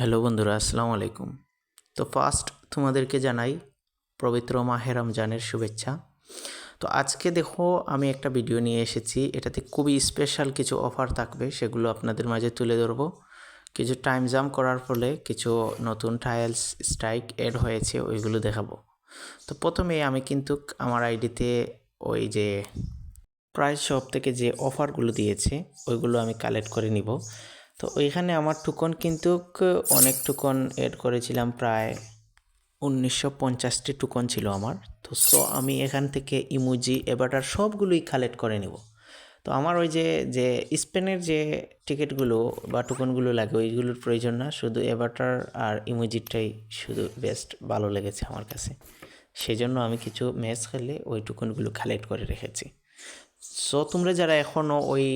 Hello বন্ধুরা, আসসালামু আলাইকুম। তো ফার্স্ট তোমাদেরকে জানাই পবিত্র মাহে রমজানের শুভেচ্ছা। তো আজকে দেখো আমি একটা ভিডিও নিয়ে এসেছি, এটাতে খুবই স্পেশাল কিছু অফার থাকবে, সেগুলো আপনাদের মাঝে তুলে ধরবো। কিছু টাইম জাম করার ফলে কিছু নতুন টাইলস স্ট্রাইক এড হয়েছে, ওইগুলো দেখাবো। তো প্রথমে আমি কিন্তু আমার আইডিতে ওই যে প্রাইস শপ থেকে যে অফারগুলো দিয়েছে, ওইগুলো আমি কালেক্ট করে নিব। তো ওইখানে আমার টুকন কিন্তু অনেক টুকন এড করেছিলাম, প্রায় উনিশশো পঞ্চাশটি টুকন ছিল আমার। তো সো, আমি এখান থেকে ইমোজি এবারটার সবগুলোই কালেক্ট করে নেব। তো আমার ওই যে যে স্পেনের যে টিকিটগুলো বা টুকনগুলো লাগে, ওইগুলোর প্রয়োজন না, শুধু এবারটার আর ইমোজিটাই শুধু বেস্ট ভালো লেগেছে আমার কাছে। সেই জন্য আমি কিছু ম্যাচ খেলে ওই টুকনগুলো কালেক্ট করে রেখেছি। সো, তোমরা যারা এখনও ওই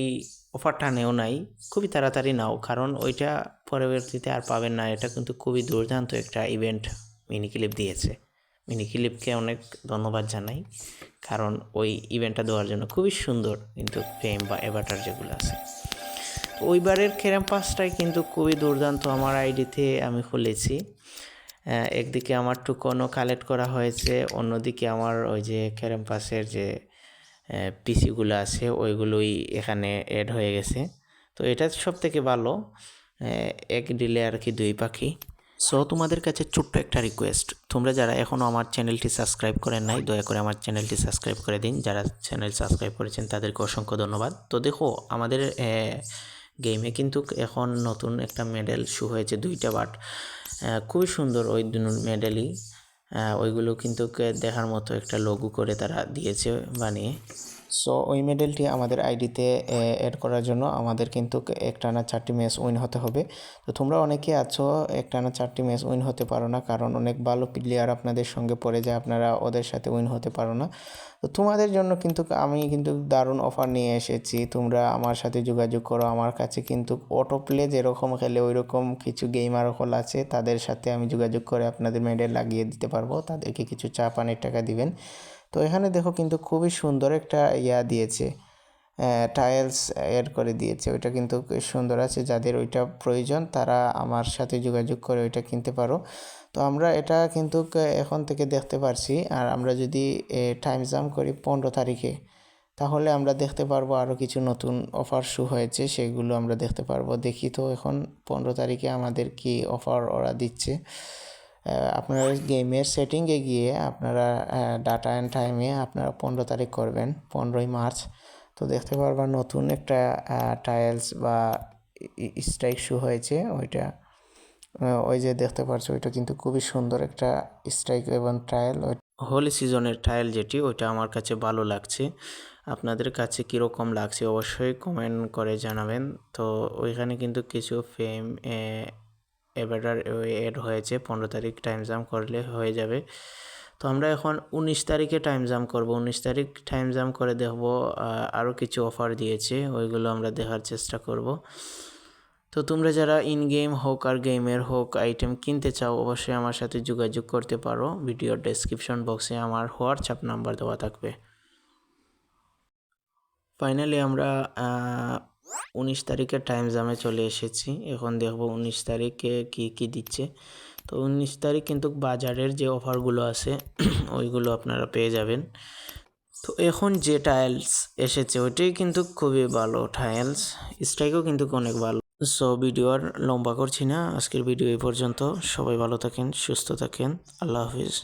অফারটা নেও নাই, খুবই তাড়াতাড়ি নাও, কারণ ওইটা পরবর্তীতে আর পাবেন না। এটা কিন্তু খুবই দুর্দান্ত একটা ইভেন্ট মিনি ক্লিপ দিয়েছে। মিনি ক্লিপকে অনেক ধন্যবাদ জানাই, কারণ ওই ইভেন্টটা দেওয়ার জন্য খুবই সুন্দর কিন্তু ফেম বা এভাটার যেগুলো আছে। ওইবারের ক্যাম্পাসটাই কিন্তু খুবই দুর্দান্ত আমার আইডিতে আমি খুলেছি। একদিকে আমার টুকনও কালেক্ট করা হয়েছে, অন্যদিকে আমার ওই যে ক্যাম্পাসের যে পিসিগুলো আছে, ওইগুলোই এখানে অ্যাড হয়ে গেছে। তো এটা সব থেকে ভালো এক ডিলে আর কি দুই পাখি। সো তোমাদের কাছে ছোট্ট একটা রিকোয়েস্ট তোমরা যারা এখনও আমার চ্যানেলটি সাবস্ক্রাইব করেন নাই, দয়া করে আমার চ্যানেলটি সাবস্ক্রাইব করে দিন। যারা চ্যানেল সাবস্ক্রাইব করেছেন, তাদেরকে অসংখ্য ধন্যবাদ। তো দেখো, আমাদের গেমে কিন্তু এখন নতুন একটা মেডেল শু হয়েছে, দুইটা বাট। খুবই সুন্দর ওই মেডেলই ওইগুলো কিন্তু দেখার মতো একটা লঘু করে তারা দিয়েছে বানিয়ে। সো ওই মেডেলটি আমাদের আইডিতে অ্যাড করার জন্য আমাদের কিন্তু একটানা চারটি ম্যাচ উইন হতে হবে। তো তোমরা অনেকে আছো, একটানা চারটি ম্যাচ উইন হতে পারো না, কারণ অনেক ভালো প্লেয়ার আপনাদের সঙ্গে পড়ে যায়, আপনারা ওদের সাথে উইন হতে পারো না। তো তোমাদের জন্য কিন্তু আমি কিন্তু দারুণ অফার নিয়ে এসেছি, তোমরা আমার সাথে যোগাযোগ করো, আমার কাছে কিন্তু অটো প্লে যেরকম খেলে ওই রকম কিছু গেমার হল আছে, তাদের সাথে আমি যোগাযোগ করে আপনাদের মেডেল লাগিয়ে দিতে পারব, তাদেরকে কিছু চা পানির টাকা দিবেন। তো এখানে দেখো কিন্তু খুবই সুন্দর একটা ইয়া দিয়েছে টাইলস এড করে দিয়েছে। ওইটা কিন্তু সুন্দর আছে, যাদের ওইটা প্রয়োজন তারা আমার সাথে যোগাযোগ করে ওইটা কিনতে পারো। তো আমরা এটা কিন্তু এখন থেকে দেখতে পারছি। আর আমরা যদি টাইম জাম করি পনেরো তারিখে, তাহলে আমরা দেখতে পারব আরও কিছু নতুন অফার শু হয়েছে, সেগুলো আমরা দেখতে পারব। দেখি তো এখন পনেরো তারিখে আমাদের কি অফার ওরা দিচ্ছে। আপনারা গেমের সেটিংয়ে গিয়ে আপনারা ডাটা অ্যান্ড টাইমে আপনারা পনেরো তারিখ করবেন, পনেরোই মার্চ। তো দেখতে পারবেন নতুন একটা টাইলস বা স্ট্রাইক শু হয়েছে ওইটা। ওই যে দেখতে পাচ্ছ ওইটা কিন্তু খুবই সুন্দর একটা স্ট্রাইক এবং ট্রায়াল হোলি সিজনের ট্রায়াল যেটি, ওইটা আমার কাছে ভালো লাগছে। আপনাদের কাছে কীরকম লাগছে অবশ্যই কমেন্ট করে জানাবেন। তো ওইখানে কিন্তু কিছু ফেম এবারটার এড হয়েছে, পনেরো তারিখ টাইম জাম করলে হয়ে যাবে। তো আমরা এখন উনিশ তারিখে টাইম জাম করব। উনিশ তারিখ টাইম জাম করে দেখব আরও কিছু অফার দিয়েছে, ওইগুলো আমরা দেখার চেষ্টা করব। তো তোমরা যারা ইন গেম হোক আর গেমের হোক আইটেম কিনতে চাও, অবশ্যই আমার সাথে যোগাযোগ করতে পারো। ভিডিওর ডেসক্রিপশন বক্সে আমার হোয়াটসঅ্যাপ নাম্বার দেওয়া থাকবে। ফাইনালি আমরা উনিশ তারিখের টাইম জামে চলে এসেছি। এখন দেখব উনিশ তারিখে কি কি দিচ্ছে। তো উনিশ তারিখ কিন্তু বাজারের যে অফারগুলো আছে, ওইগুলো আপনারা পেয়ে যাবেন। তো এখন যে টাইলস এসেছে, ওইটাই কিন্তু খুবই ভালো টাইলস স্ট্রাইকও কিন্তু অনেক ভালো। সো ভিডিও আর লম্বা করছি না। আজকের ভিডিও এই পর্যন্ত। সবাই ভালো থাকেন, সুস্থ থাকেন। আল্লাহ হাফিজ।